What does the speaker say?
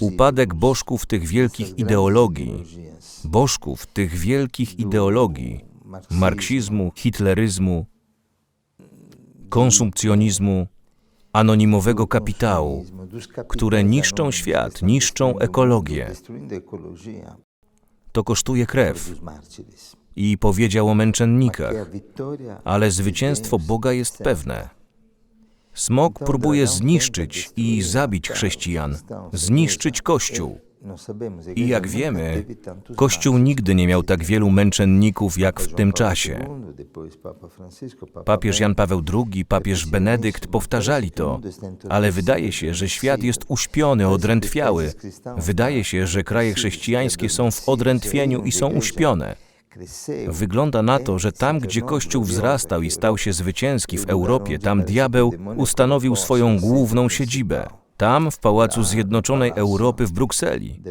Upadek bożków tych wielkich ideologii, bożków tych wielkich ideologii, marksizmu, hitleryzmu, konsumpcjonizmu, anonimowego kapitału, które niszczą świat, niszczą ekologię. To kosztuje krew. I powiedział o męczennikach, ale zwycięstwo Boga jest pewne. Smok próbuje zniszczyć i zabić chrześcijan, zniszczyć Kościół. I jak wiemy, Kościół nigdy nie miał tak wielu męczenników jak w tym czasie. Papież Jan Paweł II, papież Benedykt powtarzali to, ale wydaje się, że świat jest uśpiony, odrętwiały. Wydaje się, że kraje chrześcijańskie są w odrętwieniu i są uśpione. Wygląda na to, że tam, gdzie Kościół wzrastał i stał się zwycięski w Europie, tam diabeł ustanowił swoją główną siedzibę. Tam, w Pałacu Zjednoczonej Europy w Brukseli.